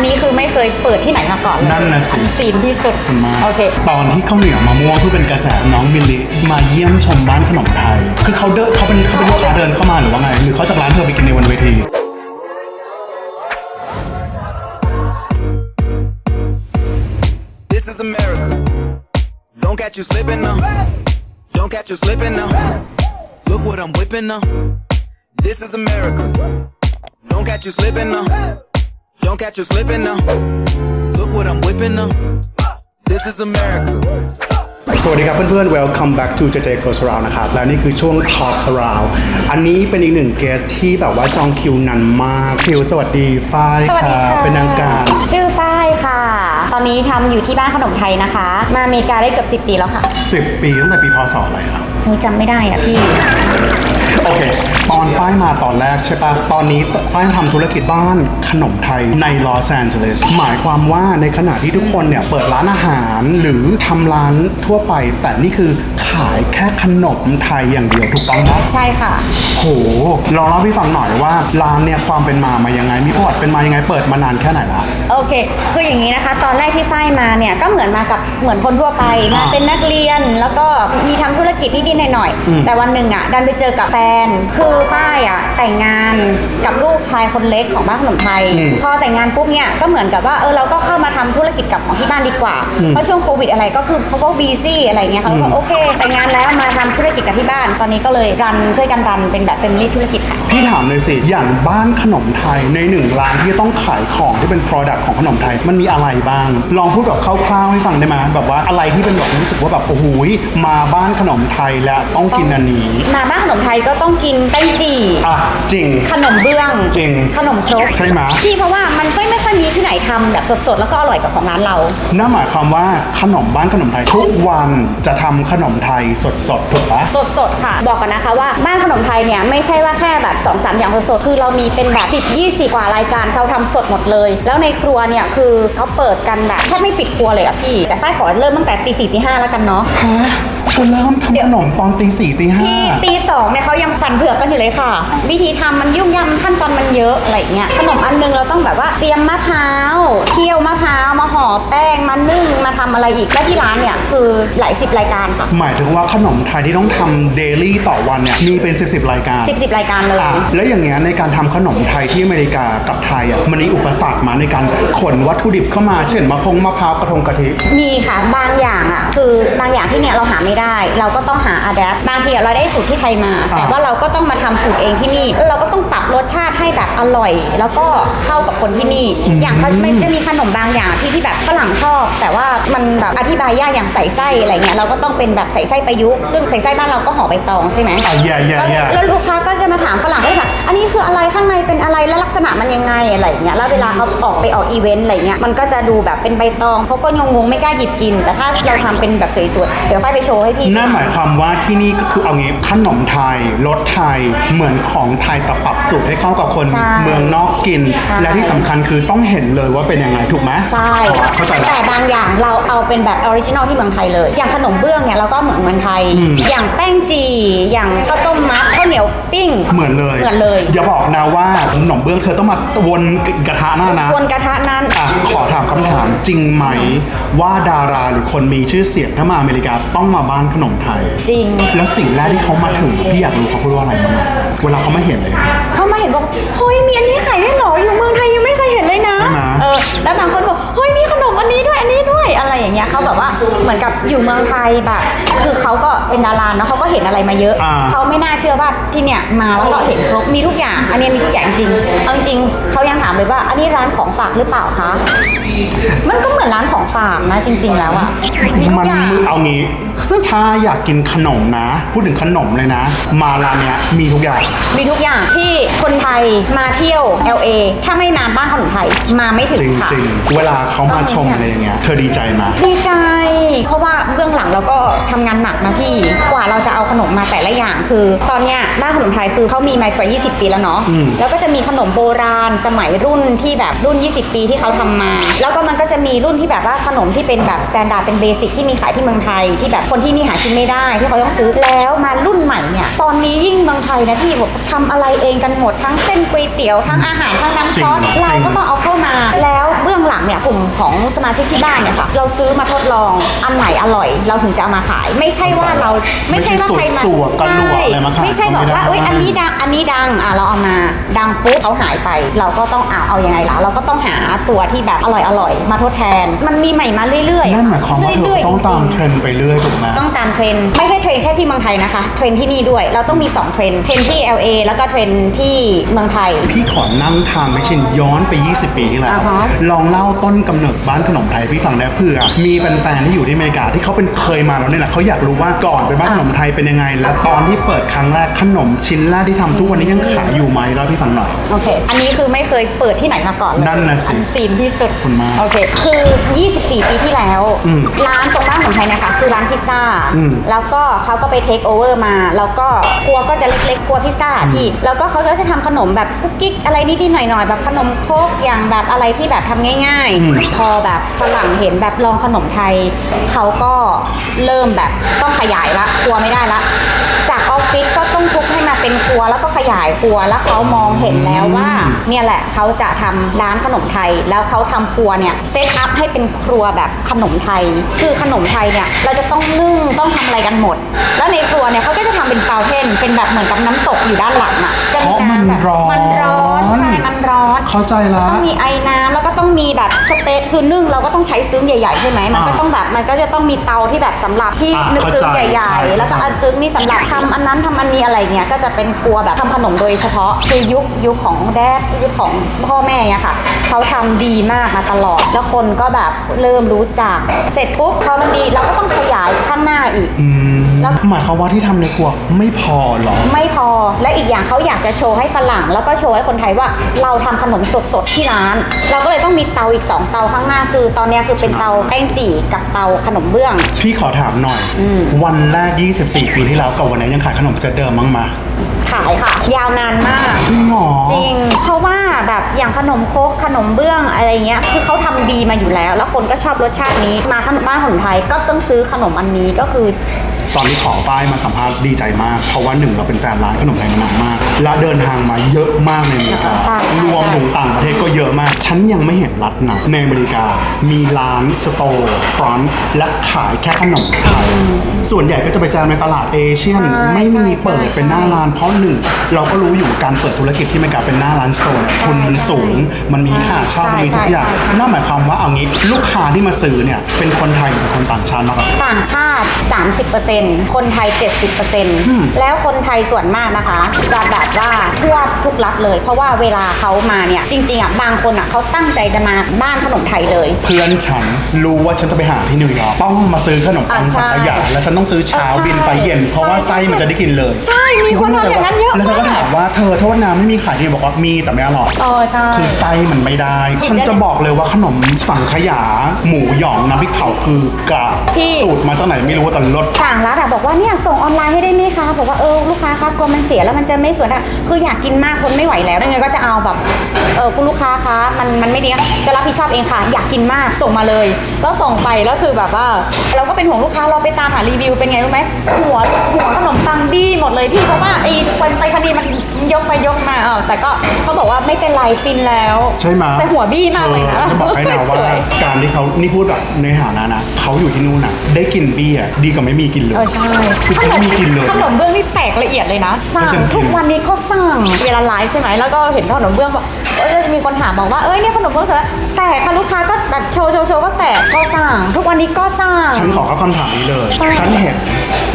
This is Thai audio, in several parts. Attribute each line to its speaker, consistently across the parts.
Speaker 1: นนี้คือไม่เคยเปิดที่ไหนมาก่อนเลย
Speaker 2: นั่นน่ะสิ
Speaker 1: อันซีนที่สุด
Speaker 2: คุณมา
Speaker 1: โอเค
Speaker 2: ตอนที่ข้าวเหนียวมะม่วงเพื่อเป็นกระแสน้องบิลลี่มาเยี่ยมชมบ้านขนมไทย คือเขาเดินเขาเป็นเขาเป็นลูกค้าเดินเข้ามาหรือว่าไง หรือเขาจากร้านเธอไปกินในวันเวที
Speaker 3: This is America. Don't catch you slipping now. Don't catch you slipping now. Look what I'm whipping now. This is America. Don't catch you slipping now. Don't catch you slipping now. Look what I'm whipping now. This is America.
Speaker 2: สวัสดีครับเพื่อนๆ welcome back to JJ Goes Around นะครับ และนี่คือช่วง Talk Around อันนี้เป็นอีกหนึ่งเกสที่แบบว่าจองคิวนานมาก คิวสวัสดีฝ้าย
Speaker 1: สวัสดีค่ะ
Speaker 2: เป็นทางการ
Speaker 1: ชื่อฝ้ายค่ะ ตอนนี้ทำอยู่ที่บ้านขนมไทยนะคะ มาอเมริกาได้เกือบ10 ปีแล้วค่ะ
Speaker 2: 10 ปีตั้งแต่ปีพศอะไรครับ
Speaker 1: หนูจำไม่ได้อะพี่
Speaker 2: โอเค ตอนฝ้ายมาตอนแรกใช่ปะตอนนี้ฝ้ายทำธุรกิจบ้านขนมไทยในลอสแอนเจลิสหมายความว่าในขณะที่ทุกคนเนี่ย เปิดร้านอาหารหรือทำร้านทั่วไป แต่นี่คือขายแค่ขนมไทยอย่างเดียวถูกต้องปะ
Speaker 1: ใช่ค่ะ
Speaker 2: โหลองเล่าให้ฟังหน่อยว่าร้านเนี่ยความเป็นมามายังไง มีประวัติเป็นมายังไงเปิดมานานแค่ไหนละ
Speaker 1: โอเค คืออย่างนี้นะคะ ตอนแรกที่ฝ้ายมาเนี่ยก็เหมือนมากับเหมือนคนทั่วไปมา
Speaker 2: อ่า
Speaker 1: เป็นนักเรียนแล้วก็มีทำธุรกิจนิดๆหน่อย
Speaker 2: อืม
Speaker 1: ๆแต่วันหนึ่งอะดันไปเจอกับแฟน คือฝ้ายอะแต่งงานกับลูกชายคนเล็กของบ้านขนมไทยพอแต่งงานปุ๊บเนี่ยก็เหมือนกับว่าเออเราก็เข้ามาทำธุรกิจกับของที่บ้านดีกว่าเพราะช่วงโควิดอะไรก็คือเขาก็บีซี่อะไรเงี้ยเขาก็บอกโอเค แต่งงานแล้วมาทำธุรกิจกับที่บ้าน ตอนนี้ก็เลยรันช่วยกันรันเป็นแบบ family ธุรกิจค่ะ
Speaker 2: พี่ถามเลยสิ อย่างบ้านขนมไทยในหนึ่งร้านที่ต้องขายของที่เป็น Product ของขนมไทย มันมีอะไรบ้าง ลองพูดแบบคร่าวๆให้ฟังได้ไหมแบบว่าอะไรที่เป็นแบบรู้สึกว่าแบบโอ้โหยมาบ้านขนมไทยแล้วต้องกินอันนี้
Speaker 1: มาบ้านขนมไทยก็ต้องกินแป้งจี่
Speaker 2: อะจริง
Speaker 1: ขนมเบื้อง
Speaker 2: จริง
Speaker 1: ขนมครก
Speaker 2: ใช่ไหม
Speaker 1: พี่เพราะว่ามันก็ไม่ค่อยมีที่ไหนทำแบบสดๆ แล้วก็อร่อยกับของร้านเรา
Speaker 2: นั่นหมายความว่าขนมบ้านขนมไทย ทุกวันจะทำขนมไทยสดๆถูกปะ
Speaker 1: สดๆ ค่ะ บอกกันนะคะว่าบ้านขนมไทยเนี่ยไม่ใช่ว่าแค่แบบ2อสอย่างสดๆ คือเรามีเป็นแบบ 10 20 กว่ารายการเขาทำสดหมดเลย แล้วในครัวเนี่ยคือเขาเปิดกันแบบแทบไม่ปิดครัวเลยอะพี่ แต่ฝ้ายขอเริ่มตั้งแต่ตีสี่ตีห้าแล้วกันเนาะ
Speaker 2: ฮะเธอเริ่มทำขนมตอนตีสี่ตีห้า
Speaker 1: พี่ตีสองเนี่ยเขายังปั่นเผือกกันอยู่เลยค่ะ วิธีทำมันยุ่งยากขั้นตอนมันเยอะอะไรอย่างเงี้ยขนมอันนึงเราต้องแบบว่าเตรียมมะพร้าวเคี่ยวมะพร้าวมาห่อแป้งมานึ่งมาทำอะไรอีกและที่ร้านเนี่ยคือหลายสิบรายการค่ะ
Speaker 2: หมายถึงว่าขนมไทยที่ต้องทำเดลี่ต่อวันเนี่ยมีเป็นสิบสิบรายการ
Speaker 1: สิบสิบรายการเลย
Speaker 2: อะแล้วอย่างเงี้ยในการทำขนมไทยที่อเมริกากับไทยอะมันมีอุปสรรคมาในการขนวัตถุดิบเข้ามา เช่นมะพงมะพร้าวกระทงกะทิ
Speaker 1: มีค่ะบางอย่างอะคือบางอย่างที่เนี่ยเราหาไม่ได้เราก็ต้องหาอะแดปบางทีเราได้สูตรที่ไทยมา
Speaker 2: อ่า
Speaker 1: แต่ว่าเราก็ต้องมาทำสูตรเองที่นี่แล้วเราก็ต้องปรับรสชาติให้แบบอร่อย แล้วก็เข้ากับคนที่นี่ อย่างมันไม่จะมีขนมบางอย่างที่ที่แบบฝรั่งชอบ แต่ว่ามันแบบอธิบายยากอย่างใส่ไส้อะไรเงี้ยเราก็ต้องเป็นแบบใส่ไส้ประยุกต์ซึ่งใส่ไส้บ้านเราก็ห่อใบตองใช่ไหม
Speaker 2: อะแย่แย่แย่
Speaker 1: แล้วลูกค้าก็จะมาถามฝรั่งว่าแบบอันนี้คืออะไรข้างในเป็นอะไรและลัก ษณะมันยังไงอะไรอย่างเงี้ยแล้วเวลาเขาออกไปออกอีเวนต์อะไรเงี้ยมันก็จะดูแบบเป็นใบตองเขาก็งงๆไม่กล้าหยิบกิน แต่ถ้าเราทำเป็นแบบสวยๆเดี๋ยวไฟไปโชว์ให้พี่
Speaker 2: นั่นหมายความว่าที่นี่ก็คือเอางี้ขนมไทยรสไทยเหมือนของไทยแต่ปรับสูตรให้เข้ากับคน
Speaker 1: ใช่
Speaker 2: เมืองนอกกิน
Speaker 1: ใช่
Speaker 2: และที่สำคัญคือต้องเห็นเลยว่าเป็นยังไงถูกไหม
Speaker 1: ใช่
Speaker 2: เข้าใจ
Speaker 1: แต่
Speaker 2: แล้ว
Speaker 1: บางอย่างเราเอาเป็นแบบออริจินอลที่เมืองไทยเลย อย่างขนมเบื้องเนี่ยเราก็เหมือนเมืองไทย
Speaker 2: อืม
Speaker 1: อย่างแป้งจี อย่างข้าวต้มมัดข้าวเหนียวปิ้ง
Speaker 2: เหมือนเลย
Speaker 1: เหมือนเลย
Speaker 2: อย่าบอกนะว่าขนมเบื้องเธอต้องมาวนกระทะหน้านะ
Speaker 1: วนกระทะนั้น
Speaker 2: อะขอถามคำถามจริงไหมว่าดาราหรือคนมีชื่อเสียงถ้ามาอเมริกาต้องมาบ้านขนมไทย
Speaker 1: จริง
Speaker 2: แล้วสิ่งแรกที่เขามาถึงพี่อยากรู้เขาพูดว่าอะไรบ้างอะเวลาเขาไม่เห็นเลย
Speaker 1: เขามาเห็นบอกเฮ้ยมีอันนี้ขายด้วยเหรออยู่เมืองไทยยังไม่เคยเห็นเลยนะ
Speaker 2: ใช่ไหม
Speaker 1: เออแล้วบางคนบอก เฮ้ยมีขนมอันนี้ด้วยอันนี้ด้วยอะไรอย่างเงี้ยเขาแบบว่าเหมือนกับอยู่เมืองไทยแบบ คือเขาก็เป็นดาราเนาะเขาก็เห็นอะไรมาเยอะ
Speaker 2: อ่า
Speaker 1: เขาไม่น่าเชื่อว่าที่เนี่ยมาแล้วก็เห็นครบมีทุกอย่าง อันนี้มีทุกอย่างจริงเอาจริงๆเขายังถามเลยว่า อันนี้ร้านของฝากหรือเปล่าคะมันก็เหมือนร้านของฝากนะจริง ๆ แล้วอะมีทุ
Speaker 2: มั
Speaker 1: กอย่าง
Speaker 2: เอางี้ ถ้าอยากกินขนมนะ พูดถึงขนมเลยนะ มาร้านเนี้ยมีทุกอย่าง
Speaker 1: มีทุกอย่างที่คนไทยมาเที่ยว LA ถ้าไม่มาบ้านขนมไทยมาไม่ถึง
Speaker 2: จริง
Speaker 1: ค่ะ
Speaker 2: จริงๆเวลาเขามาชมอะไรอย่างเงี้ย เธอดีใจไหม
Speaker 1: ดีใจ เพราะว่าเบื้องหลังเราก็ทำงานหนักนะพี่ กว่าเราจะเอาขนมมาแต่ละอย่าง คือ ตอนเนี้ยบ้านขนมไทยคือเขามีมากว่า 20 ปีแล้วเนาะ
Speaker 2: อืม
Speaker 1: แล้วก็จะมีขนมโบราณสมัยรุ่นที่แบบรุ่น 20 ปีที่เขาทำมา แล้วก็มันก็จะมีรุ่นที่แบบว่าขนมที่เป็นแบบสแตนดาร์ดเป็นเบสิกที่มีขายที่เมืองไทย ที่แบบคนที่นี่หากินไม่ได้ที่เขาต้องซื้อแล้วมารุ่นใหม่เนี่ยตอนนี้ยิ่งเมืองไทยนะพี่แบบทำอะไรเองกันหมดทั้งเส้นก๋วยเตี๋ยวทั้งอาหารทั้งน้ำซอส
Speaker 2: จริง
Speaker 1: เราก็ต้องเอาเข้ามา แล้วเบื้องเนี่ยกลุ่มของสมาชิกที่บ้านเนี่ยค่ะ เราซื้อมาทดลองอันไหนอร่อย เราถึงจะเอามาขาย ไม่ใช่ว่าเราไม่ใช่ว่าใครมา
Speaker 2: ไม่ใช่สูตรสัวกระหลวกอะไรมาขาย
Speaker 1: ไม่ใช่บอกว่า
Speaker 2: ก็ไม่ได้
Speaker 1: เอ้ยอันนี้ดังอันนี้ดังอะเราเอามาดังปุ๊บเขาหายไป เราก็ต้องเอาเอายังไงล่ะเราก็ต้องหาตัวที่แบบอร่อยอร่อยมาทดแทน มันมีใหม่มาเรื่อยๆ
Speaker 2: นั่นหมายความว่าเธอ
Speaker 1: รื่ยๆ
Speaker 2: ต้องตาม
Speaker 1: จริงๆ
Speaker 2: เทรนด์ไปเรื่อยถูกไหม
Speaker 1: ต้องตามเทรนด์ไม่ใช่เทรนด์แค่ที่เมืองไทยนะคะเทรนด์ที่นี่ด้วยเราต้องมี2เทรนด์เทรนด์ที่ LA แล้วก็เทรนด์ที่เมืองไทย
Speaker 2: พี่ขอนั่งทางไม่ชินย้อนไป 20 ปีที่แล้ว
Speaker 1: อ่าฮะ
Speaker 2: ลองเล่าต้นกำเนิดบ้านขนมไทยพี่ฟังได้เพื่อมีแฟนๆที่อยู่ที่อเมริกาที่เขาเป็นเคยมาแล้วเนี่ยแหละเขาอยากรู้ว่าก่อนเป็นบ้านขนมไทยเป็นยังไง และตอนที่เปิดครั้งแรกขนมชิ้นแรกที่ทำทุกวันนี้ยังขายอยู่ไหมเล่าให้พี่ฟังหน่อย
Speaker 1: โอเค อันนี้คือไม่เคยเปิดที่ไหนมาก่อนเลย
Speaker 2: นั่นน่ะสิ
Speaker 1: อันซีนที่สุด
Speaker 2: ขอบคุณมาก
Speaker 1: โอเค คือ 24 ปีที่แล้ว
Speaker 2: อืม
Speaker 1: ร้านตรงบ้านของไทยนะคะ คือร้านพิซซ่า
Speaker 2: อืม
Speaker 1: แล้วก็เขาก็ไปเทคโอเวอร์มา แล้วก็ครัวก็จะเล็กๆ ครัวพิซซ่าพี่ แล้วก็เขาก็จะทำขนมแบบกุ๊กกิ๊กอะไรนิดๆหน่อยๆ แบบขนมโครกอย่างแบบอะไรที่แบบทำง่าย
Speaker 2: อืม
Speaker 1: ๆพอแบบฝรั่งเห็นแบบลองขนมไทย เขาก็เริ่มแบบต้องขยายละครัวไม่ได้ละ จากออฟฟิศก็ต้องทุบให้มาเป็นครัวแล้วก็ขยายครัวแล้วเขามองเห็นแล้วว่า เนี่ยแหละเขาจะทำร้านขนมไทย แล้วเขาทำครัวเนี่ยเซตอัพให้เป็นครัวแบบขนมไทย คือขนมไทยเนี่ยเราจะต้องนึ่งต้องทำอะไรกันหมด แล้วในครัวเนี่ยเขาก็จะทำเป็นเฟาเทนเป็นแบบเหมือนกับน้ำตกอยู่ด้านหลังอะจะ
Speaker 2: เพราะมันำ
Speaker 1: แบบ
Speaker 2: ร้อน
Speaker 1: มันร้อนใช่มันร้อน
Speaker 2: เข้าใจละ
Speaker 1: ต้องมีไอ้น้ำแล้วก็ต้อง มีแบบสเปซคือนึ่งเราก็ต้องใช้ซึ้งใหญ่ๆใช่ไหมมันก็
Speaker 2: อ่า
Speaker 1: ต้องแบบมันก็จะต้องมีเตาที่แบบสำหรับที่
Speaker 2: อ่า
Speaker 1: นึกซึ้ง
Speaker 2: เข้าใจ
Speaker 1: ใหญ่
Speaker 2: ใช่
Speaker 1: ๆ แล้วก็อันซึ้งนี่สำหรับทำอันนั้นทำอันนี้อะไรเงี้ยก็จะเป็นครัวแบบทำขนมโดยเฉพาะคือยุคยุคของแดดยุคของพ่อแม่เนี่ยค่ะเขาทำดีมากมาตลอด แล้วคนก็แบบเริ่มรู้จัก เสร็จปุ๊บพอมันดีเราก็ต้องขยายข้างหน้าอีก
Speaker 2: อืม
Speaker 1: แล้ว
Speaker 2: หมายความว่าที่ทำในครัวไม่พอเหรอ
Speaker 1: ไม่พอและอีกอย่างเขาอยากจะโชว์ให้ฝรั่ง แล้วก็โชว์ให้คนไทยว่าเราทำขนมสดๆที่ร้าน เราก็เลยต้องมีเตาอีก 2 เตาข้างหน้าคือ ตอนเนี้ยคือเป็นเตาแป้งจี่กับเตาขนมเบื้อง
Speaker 2: พี่ขอถามหน่อยวันแรก 24 ปีที่แล้วกับวันนี้ยังขายขนมเซตเดิมมั้งมา
Speaker 1: ขายค่ะ ยาวนานมาก
Speaker 2: จริงเหรอ
Speaker 1: จริง เพราะว่าแบบอย่างขนมโคกขนมเบื้องอะไรเงี้ย คือเขาทำดีมาอยู่แล้ว แล้วคนก็ชอบรสชาตินี้ มาขนมบ้านขนมไทยก็ต้องซื้อขนมอันนี้ก็คือ
Speaker 2: ตอนที่ขอป้ายมาสัมภาษณ์ดีใจมาก เพราะว่าหนึ่งเราเป็นแฟนร้านขนมไทยมานานมาก และเดินทางมาเยอะมากในอเมริกา
Speaker 1: ใช่ใช่
Speaker 2: รวมถึงต่างประเทศก็เยอะมาก ฉันยังไม่เห็นรัฐไหนในอเมริกา มีร้านสโตร์ฟรอนต์และขายแค่ขนมไทย ส่วนใหญ่ก็จะไปเจอในตลาดเอเชียน
Speaker 1: ใช่
Speaker 2: ไม่มี
Speaker 1: ใช่
Speaker 2: เปิด
Speaker 1: ใช่
Speaker 2: เป็นหน้าร้านเพราะหนึ่งเราก็รู้อยู่การเปิดธุรกิจที่อเมริกาเป็นหน้าร้านสโตร์เนี่ย
Speaker 1: ใช่
Speaker 2: ทุนมันสูง มันมีค่าเช่า
Speaker 1: ใช่
Speaker 2: มีทุกอย่าง
Speaker 1: ใช่ใช่
Speaker 2: นั่นหมายความว่าเอางี้ลูกค้าที่มาซื้อเนี่ยเป็นคนไทยหรือเป็นคนต่างชาติมากกว่า
Speaker 1: ต่างชาติ 30%คนไทย 70%แล้วคนไทยส่วนมากนะคะ จะแบบว่าทั่วทุกรัฐเลย เพราะว่าเวลาเขามาเนี่ย จริงๆอะบางคนอะเขาตั้งใจจะมาบ้านขนมไทยเลย
Speaker 2: เพื่อนฉันรู้ว่าฉันจะไปหาที่นิวยอร์กต้องมาซื้อขนมปัง
Speaker 1: อะใช่
Speaker 2: สังขยาและฉันต้องซื้อเช้า
Speaker 1: ใช่
Speaker 2: บินไปเย็น เพราะว่า
Speaker 1: ใช่
Speaker 2: ไส้มันจะได้กินเลย
Speaker 1: ใช่ มีคนทำอย่างนั้นเยอะ
Speaker 2: แล้วฉันก็
Speaker 1: มาก
Speaker 2: ถามว่าเธอโทษนะไม่มีขายที่บอกว่ามีแต่ไม่อร่อย
Speaker 1: เออใช่
Speaker 2: คือไส้มันไม่ได้
Speaker 1: ผิด
Speaker 2: ฉัน
Speaker 1: ได้
Speaker 2: จะบอกเลยว่าขนมสังขยา หมูหยองน้ำพริกเผาคือกะ
Speaker 1: พี่
Speaker 2: สูตรมาจากไหนไม่รู้แต่รส
Speaker 1: ต่างร้านอะบอกว่าเนี่ยส่งออนไลน์ให้ได้ไหมคะบอกว่าเออลูกค้าคะกลัวมันเสียแล้วมันจะไม่สวยอะคืออยากกินมากคนไม่ไหวแล้วยังไงก็จะเอาแบบเออคุณลูกค้าคะมันมันไม่ดีนะจะรับผิดชอบเองค่ะ อยากกินมากส่งมาเลยแล้วส่งไปแล้วคือแบบว่า เราก็เป็นห่วงลูกค้าเราไปตามหารีวิวเป็นไงรู้ไหมหัวหัวขนมปังดีหมดเลยพี่เพราะว่าไอ้คนไปชนีย์มันยกไปยกมาเออแต่ก็เขาบอกว่าไม่เป็นไรฟินแล้ว
Speaker 2: ใช่ไหม
Speaker 1: แต่หัวบี้มากเลยนะ
Speaker 2: ออจะบอกให้นะ
Speaker 1: ส
Speaker 2: ว่า
Speaker 1: วย
Speaker 2: การที่เขานี่พูดแบบในฐานะนะเขาอยู่ที่นู่นน่ะ ได้กินเบี้ยดีกว่าไม่มีกินเลย
Speaker 1: เออใช่
Speaker 2: คือเขาไม่มีกินเลย
Speaker 1: ขนมเบื้องนี่แตกละเอียดเลยนะสั่ง
Speaker 2: ไม่ต้องกิน
Speaker 1: ทุกวันนี้ก็สั่งเวลาไลฟ์ใช่ไหมแล้วก็เห็นขนมเบื้องบอกเออจะมีคนถามบอกว่าเอ้ยเนี่ยขนมเบื้องเสร็จแล้วแตกค่ะลูกค้าก็แบบโชว์โชว์โชว์ก็แตกก็สั่งทุกวันนี้ก็สั่ง
Speaker 2: ฉันขอเข้าคำถามนี้เลย
Speaker 1: ใช่
Speaker 2: ฉันเห็น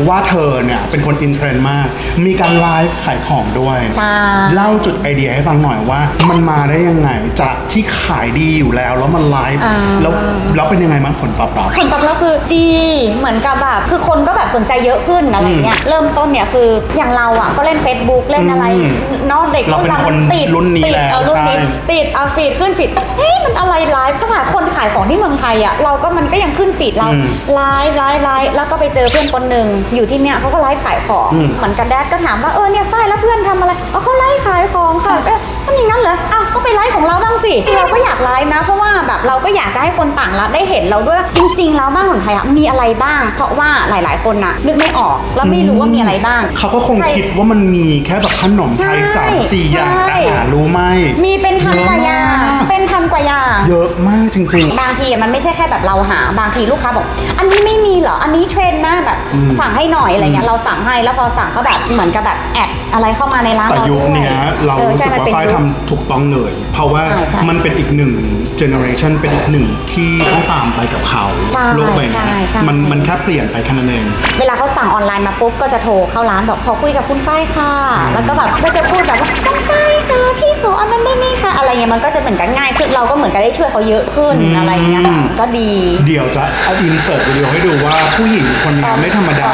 Speaker 2: ว่าเธอเนี่ยเป็นคนอินเทรนด์มาก มีการไลฟ์ขายของด้วย
Speaker 1: ใช่
Speaker 2: เล่าจุดไอเดียให้ฟังหน่อยว่า มันมาได้ยังไงจากที่ขายดีอยู่แล้ว แล้วมันไลฟ์แล้วแล้วเป็นยังไงบ้างผลตอบรับ
Speaker 1: ผลตอบรับคือดีเหมือนกับแบบคือคนก็แบบสนใจเยอะขึ้นอะไรเงี้ยเริ่มต้นเนี่ยคืออย่างเราอะก็เล่น Facebook เล่นอะไร
Speaker 2: อืม
Speaker 1: เนอกเด็ก
Speaker 2: เราเป็น
Speaker 1: รุ่
Speaker 2: คน
Speaker 1: ติด
Speaker 2: รุ่นนี้
Speaker 1: ติด
Speaker 2: แล้ว
Speaker 1: เออรุ่นนี้
Speaker 2: ใช่
Speaker 1: ติดเอาฟีดขึ้นฟีดเฮ้ยมันอะไรไลฟ์ขนาดคนขายของที่เมืองไทยอะเราก็มันก็ยังขึ้นฟีดเรา
Speaker 2: อืม
Speaker 1: ไลฟ์ไลฟ์ไลฟ์แล้วก็ไปเจอเพื่อนคนหนึ่งอยู่ที่เนี่ยเขาก็ไลฟ์ขายของ
Speaker 2: อืม
Speaker 1: เหมือนกันแดดก็ถามว่าเออเนี่ยฝ้ายแล้วเพื่อนทำอะไรอ๋อเขาไลฟ์ขายของค่ะเอ๊ะทำอย่างนั้นเหรออ้าวก็ไปไลฟ์ของเราบ้างสิเราก็อยากไลฟ์นะ เพราะว่าแบบเราก็อยากจะให้คนต่างรัฐได้เห็นเราด้วยว่าจริง ๆ แล้วบ้านของไทยอะมีอะไรบ้าง เพราะว่าหลาย ๆ คนน่ะนึกไม่ออกแล้วไม่รู้ว่ามีอะไรบ้าง
Speaker 2: เขาก็คง
Speaker 1: ใช่
Speaker 2: คิดว่ามันมีแค่แบบขนมไทย
Speaker 1: ใช่
Speaker 2: สามสี่อย่าง
Speaker 1: ใช่
Speaker 2: แต่หารู้ไหม
Speaker 1: มีเป็นพันกว่าอย่าง
Speaker 2: เยอะมา ก
Speaker 1: เป็นพันกว่าอย่าง
Speaker 2: เยอะมากจริง
Speaker 1: บางทีอะมันไม่ใช่แค่แบบเราหา บางทีลูกค้าบอก อันนี้ไม่มีเหรอ อันนี้เทรนด์มากแบบสั่งให้หน่อยอะไรเงี้ย เราสั่งให้แล้วพอสั่งก็แบบเหมือนกับแบบแอดอะไรเข้ามาในร้าน
Speaker 2: ๆ แต่
Speaker 1: เรา
Speaker 2: ยุค
Speaker 1: ด้วย
Speaker 2: เนี้ยเรา
Speaker 1: ออ
Speaker 2: รู้สึ
Speaker 1: ใช่
Speaker 2: ก
Speaker 1: มัน
Speaker 2: ว่า
Speaker 1: เป็น
Speaker 2: ฝ้าย
Speaker 1: ยุค
Speaker 2: ทำถูกต้องเลย เพราะว่า
Speaker 1: ใช่ใช่
Speaker 2: มันเป็นอีกหนึ่งเจเนอเรชันเป็นอีกหนึ่งที่ต้องตามไปกับเขา
Speaker 1: ใช่
Speaker 2: โลกใบ
Speaker 1: ใช่
Speaker 2: นี้
Speaker 1: ใช่
Speaker 2: มันมันแค่เปลี่ยนไปแค่นั้นเอง
Speaker 1: เวลาเขาสั่งออนไลน์มาปุ๊บก็จะโทรเข้าร้านบอกขอคุยกับคุณฝ้ายค่ะ แล้วก็แบบก็จะพูดแบบว่าน้องฝ้ายค่ะพี่ขออันนั้นได้ไหมคะอะไรเงี้ยมันก็จะเหมือนกันง่ายขึ้นเราก็เหมือนกันได้ช่วยเขาเยอะขึ้นอะไรเงี้ยค่ะก็ดี
Speaker 2: เดี๋ยวจะอินเสิร์ตวิดีโอให้ดูว่าผู้หญิงคนนี้ไม่ธรรมดา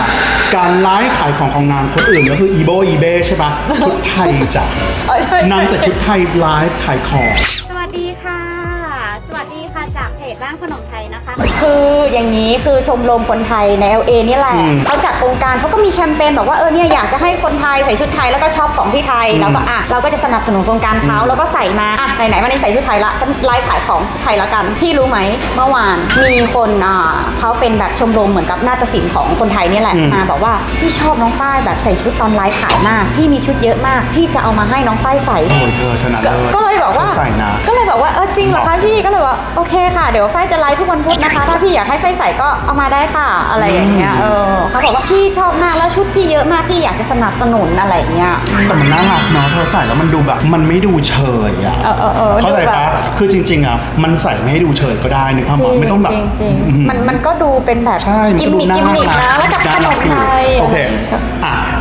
Speaker 2: การไลฟ์ขายของของนางคนอื่นก็คืออีโบอีเบใช่ปะชุดไทยจ้ะ
Speaker 1: เออใช่ใช่
Speaker 2: นางใส่ชุดไทยไลฟ์ขายของ
Speaker 1: คะคืออย่างนี้คือชมรมคนไทยใน LA นี่แหละ
Speaker 2: อืม
Speaker 1: เขาจัดโครงการเขาก็มีแคมเปญบอกว่าเออเนี่ยอยากจะให้คนไทยใส่ชุดไทยแล้วก็ชอบของที่ไทยแล้วก็อะเราก็จะสนับสนุนโครงการเขาแล้วก็ใส่มาอะไหนๆวันนี้ใส่ชุดไทยละฉันไลฟ์ขายของชุดไทยละกันพี่รู้ไหมเมื่อวานมีคนอ่าเขาเป็นแบบชมรมเหมือนกับนาฏศิลป์ของคนไทยเนี่ยแหละ
Speaker 2: อืม
Speaker 1: มาบอกว่าพี่ชอบน้องฝ้ายแบบใส่ชุดตอนไลฟ์ขายมากพี่มีชุดเยอะมากพี่จะเอามาให้น้องฝ้ายใส่
Speaker 2: โอ้ยเธอชนะเลิศ
Speaker 1: ก็เลยบอกว่า
Speaker 2: เธใส่นะ
Speaker 1: ก็เลยบอกว่าเออจริงเหรอคะพี่ก็เลยว่าโอเคค่ะเดี๋ยวฝ้ายจะไลฟ์ทุกวันพุธนะคะถ้าพี่อยากให้ฝ้ายใส่ก็เอามาได้ค่ะ อะไรอย่างเงี้ยเออเขาบอกว่าพี่ชอบมากแล้วชุดพี่เยอะมากพี่อยากจะสนับสนุนอะไรอย่างเงี้ย
Speaker 2: แต่มันน่ารักเนาะเธอใส่แล้วมันดูแบบ มันไม่ดูเฉยอะ
Speaker 1: เออเออเออ
Speaker 2: เข้าใจ
Speaker 1: ดูแบ
Speaker 2: ปะ
Speaker 1: บ
Speaker 2: คือจริง ๆอะมันใส่ไม่ให้ดูเฉยก็ได้นึกภาพ
Speaker 1: จ
Speaker 2: อ
Speaker 1: ริ
Speaker 2: อก
Speaker 1: ง
Speaker 2: ไม่ต้องแบบ
Speaker 1: จริงจริง
Speaker 2: อื้อหือ
Speaker 1: มันมันก็ดูเป็นแบบ
Speaker 2: ใช่มัน
Speaker 1: กิ
Speaker 2: ก็
Speaker 1: ม
Speaker 2: ดู
Speaker 1: มิก
Speaker 2: น่า
Speaker 1: กิมมิก
Speaker 2: รั
Speaker 1: นะ แล้วกับ
Speaker 2: น่า
Speaker 1: ขน
Speaker 2: รั
Speaker 1: ม
Speaker 2: อยู่
Speaker 1: ไทย
Speaker 2: โอเค
Speaker 1: อะไรอย่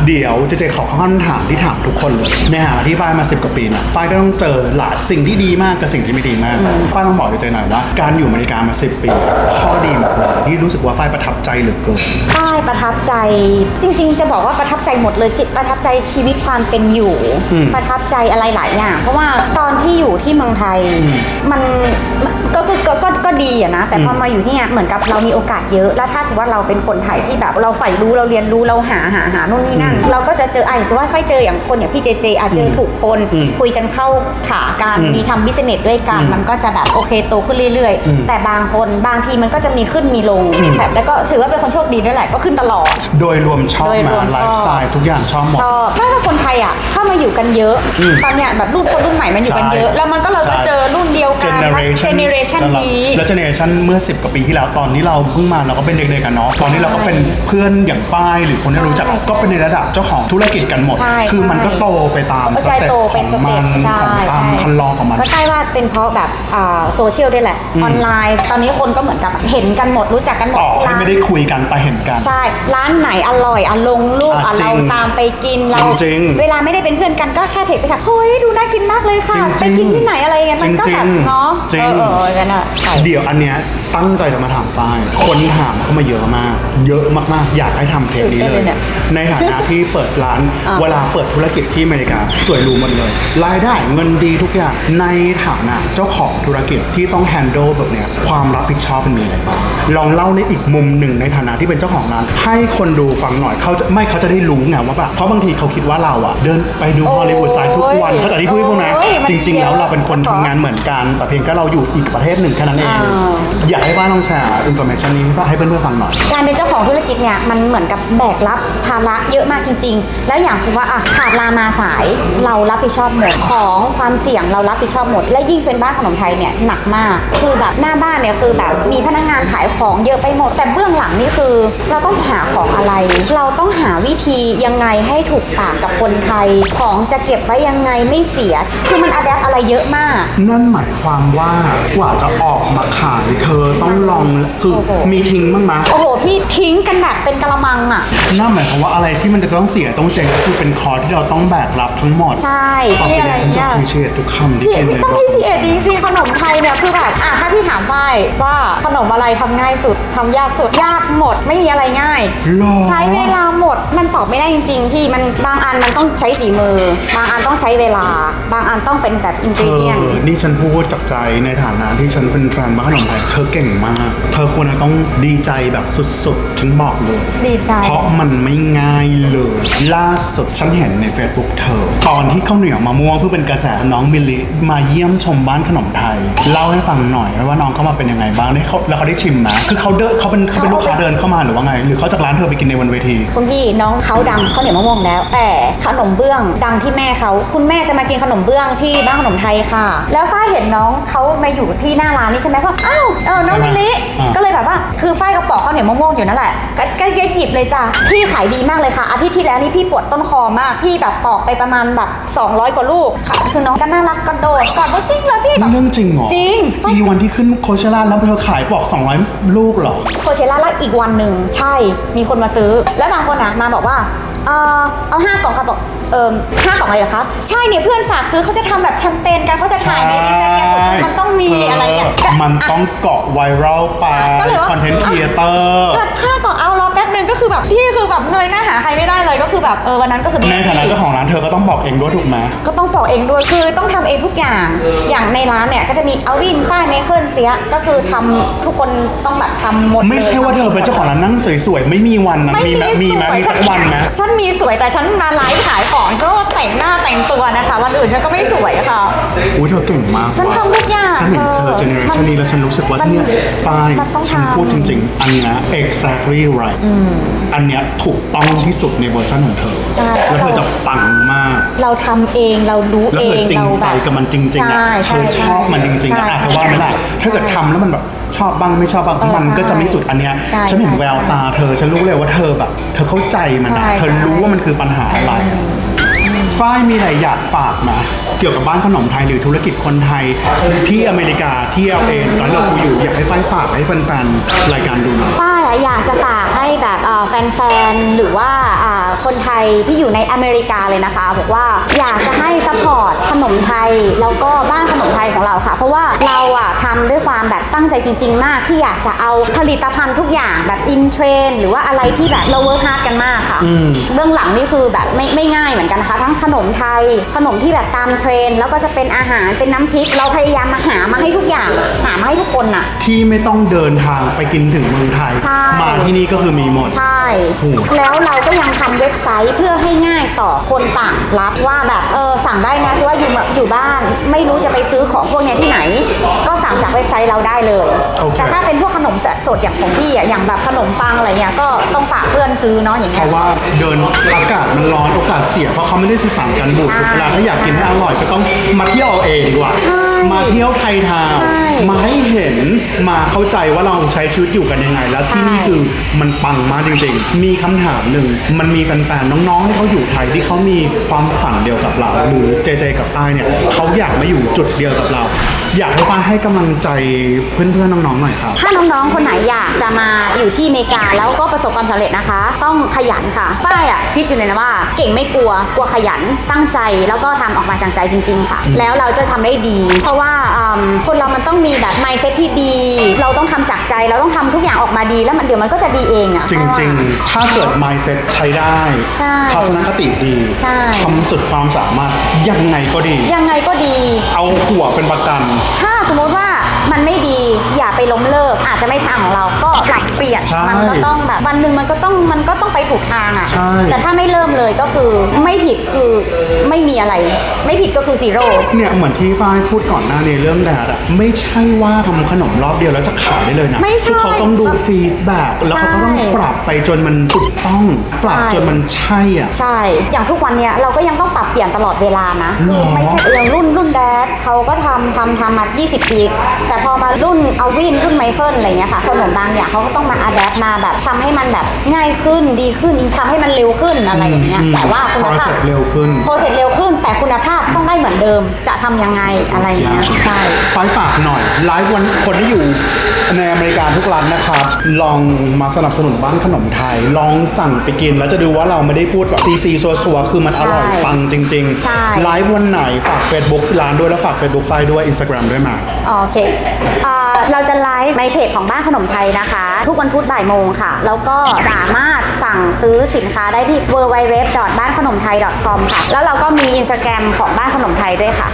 Speaker 1: างเงี้ย
Speaker 2: อะเดี๋ยวเจเจขอคำถามที่ถามทุกคนเลยในฐานะที่ฝ้ายมาสิบกว่าปีเนี่ยฝ้ายก็ต้องเจอหลายสิ่งที่ดีมากกับสิ่งที่ไม่ดีมากฝ้ายต้องบอกเจเจหน่อยว่าการอยู่อเมริกามาสิบปี ข้อดีหมดเลยที่รู้สึกว่าฝ้ายประทับใจเหลือเกิน
Speaker 1: ป้ายประทับใจจริง ๆ จะบอกว่าประทับใจหมดเลยจิตประทับใจชีวิตความเป็นอยู่
Speaker 2: อืม
Speaker 1: ประทับใจอะไรหลายอย่าง เพราะว่าตอนที่อยู่ที่เมืองไทยมันมันก็ก็ก็ก็ก็ดีอะนะ แต่พอมาอยู่ที่เนี่ยเหมือนกับเรามีโอกาสเยอะ แล้วถ้าสมมติว่าเราเป็นคนไทยที่แบบเราใฝ่รู้เราเรียนรู้เราหาหาหาโน่นนี่นั่น เราก็จะเจอไอ้สมมติว่าไฟเจออย่างคนอย่างพี่เจเจอาจเจอถูกคน
Speaker 2: อืม
Speaker 1: คุยกันเข้าขาการ
Speaker 2: อืม
Speaker 1: มีทำบิสเนสด้วยกันมันก็จะแบบโอเคโตขึ้นเรื่อย
Speaker 2: อืม
Speaker 1: ๆ แต่บางคนบางทีมันก็จะมีขึ้นมีลงแต่แต่ก็ถือว่าเป็นคนโชคดีด้วยแหละก็ขึ้นตลอด
Speaker 2: โดยรวมชอบ
Speaker 1: โดยรว
Speaker 2: มามไล
Speaker 1: ชอบ
Speaker 2: ฟ์สไตล์ทุกอย่างชอบหมด
Speaker 1: ชอบถ้าว่าคนไทยอะเข้ามาอยู่กันเยอะ
Speaker 2: อืม
Speaker 1: ตอนเนี้ยแบบรุ่นคนรุ่นใหม่มันอยู่กันเยอะ
Speaker 2: ใช่
Speaker 1: แล้วมันก็เราก็
Speaker 2: ใช่
Speaker 1: เจอรุ่นเดียวกั
Speaker 2: เจ
Speaker 1: น
Speaker 2: เนอเรชัน
Speaker 1: เจเนเรชันนี้
Speaker 2: แล้วเจเนอเรชันเมื่อ 10กว่าปีที่แล้วตอนนี้เราเพิ่งมาเราก็เป็นเด็กๆกันเนาะตอนนี้เราก็เป็นเพื่อนอย่างป้ายหรือคนที่รู้จัก
Speaker 1: ใช่
Speaker 2: ก็เป็นในระดับเจ้าของธุรกิจกันหมด
Speaker 1: ใช่
Speaker 2: คือมันก็โตไปตามส
Speaker 1: ใช่
Speaker 2: เต็ป
Speaker 1: โต
Speaker 2: ข
Speaker 1: เป็
Speaker 2: อนง
Speaker 1: ส
Speaker 2: มั
Speaker 1: เต็ป
Speaker 2: น
Speaker 1: ใช่
Speaker 2: ของตาม
Speaker 1: ใช่
Speaker 2: คันลองของมัน
Speaker 1: ก็ใช่ว่าเป็นเพราะแบบอ่าโซเชียลด้วยแหละ
Speaker 2: อืม
Speaker 1: ออนไลน์ ตอนนี้คนก็เหมือนกับเห็นกันหมดรู้จักกันหมด
Speaker 2: ต่อให้
Speaker 1: ร้าน
Speaker 2: ไม่ได้คุยกันแต่เห็นกัน
Speaker 1: ใช่ ร้านไหนอร่อยอะลงรูปอะ
Speaker 2: อะจริ
Speaker 1: เรา
Speaker 2: ง
Speaker 1: ตามไปกินเรา
Speaker 2: จริงๆ
Speaker 1: เวลาไม่ได้เป็นเพื่อนกันก็แค่เทคไปค่ะเฮ้ยดูน่ากินมากเลยค่ะ
Speaker 2: จริงๆ
Speaker 1: ไปกินที่ไหนอะไรเงี้ยมันก็แบบ
Speaker 2: จริงๆ
Speaker 1: เนาะ
Speaker 2: จริง
Speaker 1: เออเออกันอะใช่
Speaker 2: เดี๋ยวอันเนี้ย ตั้งใจจะมาถามฝ้ายคนถามเข้ามาเยอะมาก เยอะมากๆ อยากให้ทำเทปนี้
Speaker 1: ตื่นเต้น
Speaker 2: เล
Speaker 1: เลย ยเนี่ย
Speaker 2: ในฐานะที่เปิดร้าน
Speaker 1: อ่า
Speaker 2: เวลาเปิดธุรกิจที่อเมริกา สวยหรูหมดเลย รายได้เงินดีทุกอย่าง ในฐานะเจ้าของธุรกิจที่ต้องแฮนด์ลแบบเนี้ยความรับผิดชอบเป็นมีอะไรบ้างลองเล่าในอีกมุมหนึ่งในฐานะที่เป็นเจ้าของร้าน ให้คนดูฟังหน่อยเขาจะไม่เขาจะได้รู้ไงว่าแบบเพราะบางทีเขาคิดว่าเราอะเดินไปดูฮอลลีวูดไซด์ทุกวัน
Speaker 1: โอ้ย
Speaker 2: เขาใจะที่พูดพวกนะ
Speaker 1: โอ้ยมัน
Speaker 2: จริง ๆ แล้วเราเป็นคน
Speaker 1: เยอะ
Speaker 2: ทำงานเหมือนกัน แต่เพียงแค่เราอยู่อีกประเทศหนึ่งแค่นั้นเอง
Speaker 1: อ่า
Speaker 2: อยากให้ป้าลองแชร์อินโฟเมชันนี้ให้เพื่อนๆฟังหน่อย
Speaker 1: การเป็นเจ้าของธุรกิจเนี่ยมันเหมือนกับแบกรับภาระเยอะมากจริง ๆ แล้วอย่างสมมติว่าอะขาดลามาสายเรารับผิดชอบหมดของความเสี่ยงเรารับผิดชอบหมด และยิ่งเป็นบ้านขนมไทยเนี่ยหนักมาก คือแบบหน้าบ้านเนี่ยคือแบบมีพนักงานขายของเยอะไปหมด แต่เบื้องหลังนี่คือ เราต้องหาของอะไร เราต้องหาวิธียังไงให้ถูกปากกับคนไทย ของจะเก็บไว้ยังไงไม่เสีย คือมันอัดแอปอะไรเยอะมาก
Speaker 2: นั่นหมายความว่ากว่าจะออกมาขายเธอต้องลองคือ
Speaker 1: โอ้โห
Speaker 2: มีทิ้งบ้างไหม
Speaker 1: โอ้โห พี่ทิ้งกันแบบเป็นกะละมังอะ
Speaker 2: นั่นหมายความว่าอะไรที่มันจะต้องเสียต้องเจ๊งก็คือเป็นคอร์สที่เราต้องแบกรับทั้งหมด
Speaker 1: ใช่
Speaker 2: ต่อไป
Speaker 1: ที่อะไร
Speaker 2: นี้ฉันจะ
Speaker 1: เนี่ย
Speaker 2: พิเชษทุกคำที่
Speaker 1: ที่
Speaker 2: เป็นเลย
Speaker 1: ต้อง
Speaker 2: บอก
Speaker 1: พี่ชีเอจริงๆขนมไทยเนี่ยคือแบบอะถ้าพี่ถามฝ้ายว่าขนมอะไรทำง่ายสุดทำยากสุดยากหมดไม่มีอะไรง่าย
Speaker 2: หรอ
Speaker 1: ใช้เวลาหมดมันตอบไม่ได้จริงๆพี่มันบางอันมันต้องใช้ฝีมือ บางอันต้องใช้เวลา บางอันต้องเป็นแบบอินก
Speaker 2: เอ
Speaker 1: รีเดียน
Speaker 2: อนี่ฉันพูดจากใจในฐานะที่ฉันเป็นแฟนมาขขนมไทยเธอเก่งมาก เธอควรจะต้องดีใจแบบสุดๆ ฉันบอกเลย
Speaker 1: ดีใจ
Speaker 2: เพราะมันไม่ง่ายเลย ล่าสุดฉันเห็นใน Facebook เธอ ตอนที่ข้าวเหนียวมะม่วงเพื่อเป็นกระแสน้องมิลลิมาเยี่ยมชมบ้านขนมไทย เล่าให้ฟังหน่อยว่าน้องเข้ามาเป็นยังไงบ้างได้เขาแล้วเขาได้ชิมไหมคือเขาเดินเขาเป็นเขาเป็นลูกค้าเดินเข้ามาหรือว่าไง หรือเขาจากร้านเธอไปกินในวันเวที
Speaker 1: คุณพี่น้องเขาดังข้าวเหนียวมะม่วงแล้ว แต่ขนมเบื้องดังที่แม่เขาคุณแม่จะมากินขนมเบื้องที่บ้านขนมไทยค่ะ แล้วฝ้ายเห็นน้องเขามาอยู่ที่หน้าร้านนี่ใช่ไหมก็อ้าวเออน้อง
Speaker 2: ใช่
Speaker 1: มิ
Speaker 2: ไหม
Speaker 1: ลลิ
Speaker 2: อ่า
Speaker 1: ก็เลยแบบว่า คือฝ้ายก็ปอกข้าวเหนียวมะม่วงอยู่นั่นแหละก็ก็หยิบเลยจ้ะพี่ขายดีมากเลยค่ะ อาทิตย์ที่แล้วนี่พี่ปวดต้นคอมาก พี่แบบปอกไปประมาณแบบ 200 กว่าลูกค่ะคือน้องก็น่ารักกระโดดกอดว่าจริงเหรอพี่แบ
Speaker 2: นี่
Speaker 1: บ
Speaker 2: เรื่องจริงเหรอ
Speaker 1: จริง
Speaker 2: อีวันที่ขึ้นโคเชล่าแล้วเธอขายปอก200ลูกเหรอ
Speaker 1: โคเชล่าแล้วอีกวันหนึ่งใช่มีคนมาซื้อ แล้วบางคนอะมาบอกว่า เออเอาห้ากล่องค่ะบอกเออห้ากล่องอะไรเหรอคะใช่เนี่ยเพื่อนฝากซื้อเขาจะทำแบบแคมเปญกันเขาจะถ่ายในอินสตาแกรมมันต้องมีอะไรอย่างเงี้ย
Speaker 2: เออมันต้องเกาะไวรัลไป
Speaker 1: ก็เลยว่า
Speaker 2: คอนเทนต์ครีเอเตอร์
Speaker 1: ก็ห้ากล่องเอารอแป๊บนึงก็คือแบบพี่คือแบบเงยหน้าหาใครไม่ได้เลยก็คือแบบเออวันนั้นก็คือ
Speaker 2: ในฐานะเจ้าของร้านเธอก็ต้องบอกเองด้วยถูกไหม
Speaker 1: ก็ต้องปอกเองด้วยคือต้องทำเองทุกอย่างอย่างในร้านเนี่ยก็จะมีเอาวินฝ้ายเมเคิลเสียก็คือทำทุกคนต้องแบบทำหมด
Speaker 2: ไม่ใช่ว่าเธอเป็นเจ้าของร้านนั่งสวยๆไม่มีวันนะ
Speaker 1: ไม่
Speaker 2: มีไหมมีไหม
Speaker 1: สวย
Speaker 2: มีสักวันไหม
Speaker 1: ฉันมีสวยแต่ฉันมาไลฟ์ขายของฉันก็แต่งหน้าแต่งตัวนะคะ วันอื่นฉันก็ไม่สวยค่ะ
Speaker 2: อุ้ยเธอเก่งมาก
Speaker 1: ฉันทำทุกอย่าง
Speaker 2: ฉันเห็นเธอ
Speaker 1: เออ
Speaker 2: เจเนอเรชันนี้แล้วฉันรู้สึกว่า
Speaker 1: มัน
Speaker 2: เนี่ยฝ้าย
Speaker 1: มันต้อง
Speaker 2: ฉัน
Speaker 1: ทำ
Speaker 2: พูดจริง ๆ อันเนี้ย exactly right อันเนี้ยถูกต้องที่สุดในเวอร์ชันของเธอ
Speaker 1: ใช่
Speaker 2: แล้วเธอจะปังมาก
Speaker 1: เราทำเองเรารู้
Speaker 2: แล้ว
Speaker 1: เอ
Speaker 2: เธองจริง
Speaker 1: เรา
Speaker 2: ใจ
Speaker 1: แบบ
Speaker 2: กับมันจริงๆอะ
Speaker 1: ใช่
Speaker 2: เธ
Speaker 1: ใช่
Speaker 2: อชอบมันจริงๆ
Speaker 1: ใช่
Speaker 2: อะ
Speaker 1: ใช่
Speaker 2: เธอว่าไหมล่ะถ้าเกิดทำแล้วมันแบบชอบบ้างไม่ชอบบ้าง
Speaker 1: เออ
Speaker 2: มันก็จะไม่สุดอันเนี้ย
Speaker 1: ใช่
Speaker 2: ฉันเห็น
Speaker 1: ใช่
Speaker 2: แววตาเธอฉันรู้เลยว่าเธอแบบ เธอเข้าใจมันอะ
Speaker 1: ใช่
Speaker 2: เธอรู้ว่ามันคือปัญหาอะไร ฝ้ายมีอะไรอยากฝากนะเกี่ยวกับบ้านขนมไทยหรือธุรกิจคนไทยที่อเมริกาที่เอเอตอนเราคุยอยู่อยากให้ฝ้ายฝากให้แฟนๆรายการดูหน่อย
Speaker 1: ป้ายอะอยากจะฝากให้ แบบเอ่อแฟนๆ หรือว่าอ่าคนไทยที่อยู่ในอเมริกาเลยนะคะ บอกว่าอยากจะให้ซัพพอร์ตขนมไทย แล้วก็บ้านขนมไทยของเราค่ะ เพราะว่าเราอะทำด้วยความแบบตั้งใจจริง ๆ มากที่อยากจะเอาผลิตภัณฑ์ทุกอย่างแบบอินเทรนหรือว่าอะไรที่แบบเราเวิร์คฮาร์ดกันมากค่ะ เบื้องหลังนี่คือแบบไม่ไม่ง่ายเหมือนกันนะคะ ทั้งขนมไทย ขนมที่แบบตามเทรนด์แล้วก็จะเป็นอาหารเป็นน้ำพริก เราพยายามมาหามาให้ทุกอย่างหามาให้ทุกคนน่ะ
Speaker 2: ที่ไม่ต้องเดินทางไปกินถึงเมืองไทย
Speaker 1: ใช่
Speaker 2: มาที่นี่ก็คือมีหมด
Speaker 1: ใช่
Speaker 2: โอ้โห
Speaker 1: แล้วเราก็ยังทำเว็บไซต์เพื่อให้ง่ายต่อคนต่างรับว่าแบบเออสั่งได้นะที่ว่าอยู่อยู่บ้าน ไม่รู้จะไปซื้อของพวกเนี้ยที่ไหน ก็สั่งจากเว็บไซต์เราได้เลย
Speaker 2: โอเค
Speaker 1: แต่ถ้าเป็นพวกขนมสดอย่างของพี่อะอย่างแบบขนมปังอะไรเงี้ยก็ต้องฝากเพื่อนซื้อเนาะอย่าง
Speaker 2: เพ
Speaker 1: เงี้ย
Speaker 2: ราะว่าเดินอากาศมันร้อนโอกาสเสียเพราะเขาไม่ได้สื่อสารกันบูด
Speaker 1: ใช่
Speaker 2: เวลาถ้าอยากกินให้อร่อยก็ต้องมาเที่ยวเอาเองดีกว่า
Speaker 1: ใช่
Speaker 2: มาเที่ยวไทยทาวน์
Speaker 1: ใช่
Speaker 2: มาให้เห็นมาเข้าใจว่าเราใช้ชีวิตอยู่กันยังไง แล้วที่นี่
Speaker 1: ใช่
Speaker 2: คือมันปังมากจริงๆ มีคำถามหนึ่ง มันมีแฟนๆน้องๆที่เขาอยู่ไทยที่เขามีความฝันเดียวกับเรา หรือเจเจกับต้ายเนี่ยเขาอยากมาอยู่จุดเดียวกับเรา อยากให้ฟ้าให้กำลังใจเพื่อนๆน้องๆหน่อยครับ
Speaker 1: ถ้าน้องๆ คนไหนอยากจะมาอยู่ที่อเมริกาแล้วก็ประสบความสำเร็จนะคะ ต้องขยันค่ะฝ้ายอะคิดอยู่เลยนะว่า เก่งไม่กลัวกลัวขยันตั้งใจแล้วก็ทำออกมาจากใจจริง ๆ ค่ะ แล้วเราจะทำได้ดีเพราะว่าอืมคนเรามันต้องมีแบบ mindset ที่ดี เราต้องทำจากใจเราต้องทำทุกอย่างออกมาดี แล้วมันเดี๋ยวมันก็จะดีเองอะ
Speaker 2: จริง ๆ ถ้าเกิด mindset ใช้ได้
Speaker 1: ใช่
Speaker 2: ทัศนคติดี
Speaker 1: ใช่
Speaker 2: ทำสุดความสามารถยังไงก็ดี
Speaker 1: ยังไงก็ดี
Speaker 2: เอาหัวเป็นประกัน
Speaker 1: ถ้าสมมติว่ามันไม่ดีอย่าไปล้มเลิกอาจจะไม่ทางของเราก็ปรับเปลี่ยน
Speaker 2: ใช่
Speaker 1: มัก็ต้องแบบวันหนึ่งมันก็ต้องมันก็ต้องไปถูกทางอะ
Speaker 2: ใช่
Speaker 1: แต่ถ้าไม่เริ่มเลยก็คือไม่ผิดคือไม่มีอะไร ไม่ผิดก็คือซีโร่
Speaker 2: เนี่ยเหมือนที่ฝ้ายพูดก่อนหน้าในเรื่องแดดอะไม่ใช่ว่าทำขนมรอบเดียวแล้วจะขายได้เลยนะ
Speaker 1: ไม่ใช่
Speaker 2: คือเขาต้องดูฟีดแบ็กแล้วเขาก็ต้อง
Speaker 1: ใช่
Speaker 2: ปรับไปจนมันถูกต้องปรับ
Speaker 1: ใช่
Speaker 2: จนมันใช่อะ
Speaker 1: ใช่ อย่างทุกวันเนี้ยเราก็ยังต้องปรับเปลี่ยนตลอดเวลานะ
Speaker 2: หรอ
Speaker 1: ไม่ใช่อย่างรุ่นรุ่นแดดเขาก็ทำทำทำมา 20 ปี แต่พอมารุ่นเอาวินรุ่นไมเคิลอะไรเงี้ยค่ะขนมบางอย่างเขาก็ต้องมาอัดแอปมาแบบทำให้มันแบบง่ายขึ้นดีขึ้นทำให้มันเร็วขึ้นอะไรอย่างเงี้ย
Speaker 2: อืม
Speaker 1: แต่ว่าคุณภาพ
Speaker 2: process เร็วขึ้น
Speaker 1: โปรเซสเร็วขึ้น แต่คุณภาพต้องได้เหมือนเดิม จะทำยังไงอะไรอย่างเงี้ยใช่
Speaker 2: ฝ้ายฝากหน่อยไลฟ์วันคนที่อยู่ในอเมริกาทุกร้านนะครับ ลองมาสนับสนุนบ้านขนมไทย ลองสั่งไปกิน แล้วจะดูว่าเราไม่ได้พูดแบบซีซีซัวซัวๆคือมันอร่อย
Speaker 1: ใช่
Speaker 2: ปังจริง
Speaker 1: ใช่
Speaker 2: ๆไลฟ์วันไหนฝาก Facebook ร้านด้วยแล้วฝาก Facebook ฝ้ายด้วย Instagram ด้วยมา
Speaker 1: โอเคเอ่อ เราจะไลฟ์ในเพจของบ้านขนมไทยนะคะ ทุกวันพุธบ่ายโมงค่ะ แล้วก็สามารถสั่งซื้อสินค้าได้ที่ w w w บ้านขนมไทย .com ค่ะ แล้วเราก็มีอินสตาแกรมของบ้านขนมไทยด้วยค่ะ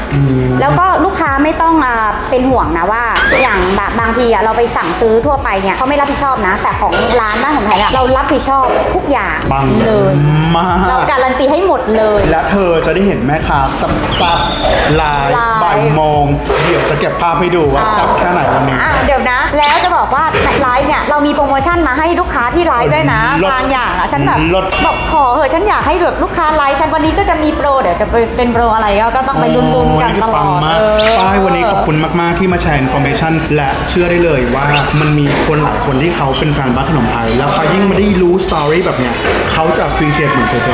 Speaker 1: แล้วก็ลูกค้าไม่ต้องอ่าเป็นห่วงนะว่า อย่างแบบบางทีอะเราไปสั่งซื้อทั่วไปเนี่ยเขาไม่รับผิดชอบนะ แต่ของร้านบ้านขนมไทยอะเรารับผิดชอบทุกอย่าง
Speaker 2: ปัง
Speaker 1: เลย
Speaker 2: มาก
Speaker 1: เราการันตีให้หมดเลย
Speaker 2: และเธอจะได้เห็นแม่ค้าสับสับๆไลาย
Speaker 1: ไลฟ์
Speaker 2: บ่ายโมง เดี๋ยวจะเก็บภาพให้ดูว่าสับแค่ไหนวันนี้
Speaker 1: อะเดี๋ยวนะ แล้วจะบอกว่าในไลฟ์เนี่ยเรามีโปรโมชั่นมาให้ลูกค้าที่ไลฟ์ด้วยนะ
Speaker 2: ลด
Speaker 1: บางอย่างอะฉันแบบ
Speaker 2: ลด
Speaker 1: บอกขอเหอะฉันอยากให้แบบลูกค้าไลฟ์ฉันวันนี้ก็จะมีโปรเดี๋ยวจะเป็นโปรอะไรก็ก็ต้องไปลุ้นๆกันตล
Speaker 2: ฟั
Speaker 1: องด
Speaker 2: มาก
Speaker 1: เออ
Speaker 2: ป้ายวันนี้ขอบคุณมาก ๆ ที่มาแชร์ information และเชื่อได้เลยว่ามันมีคนหลายคนที่เขาเป็นแฟนบ้านขนมไทย แล้วเขายิ่งมาได้รู้สตอรี่แบบเนี้ยเขาจะ appreciate เหมือนเจเจ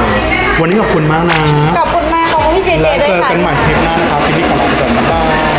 Speaker 2: วันนี้ขอบคุณมากนะ
Speaker 1: ขอบคุณมากขอบคุณ พี่เจเจด้วยค่ะ
Speaker 2: เจอกันใหม่คลิปหน้านะครับคลิปนี้ขอลาไปก่อนบ๊ายบาย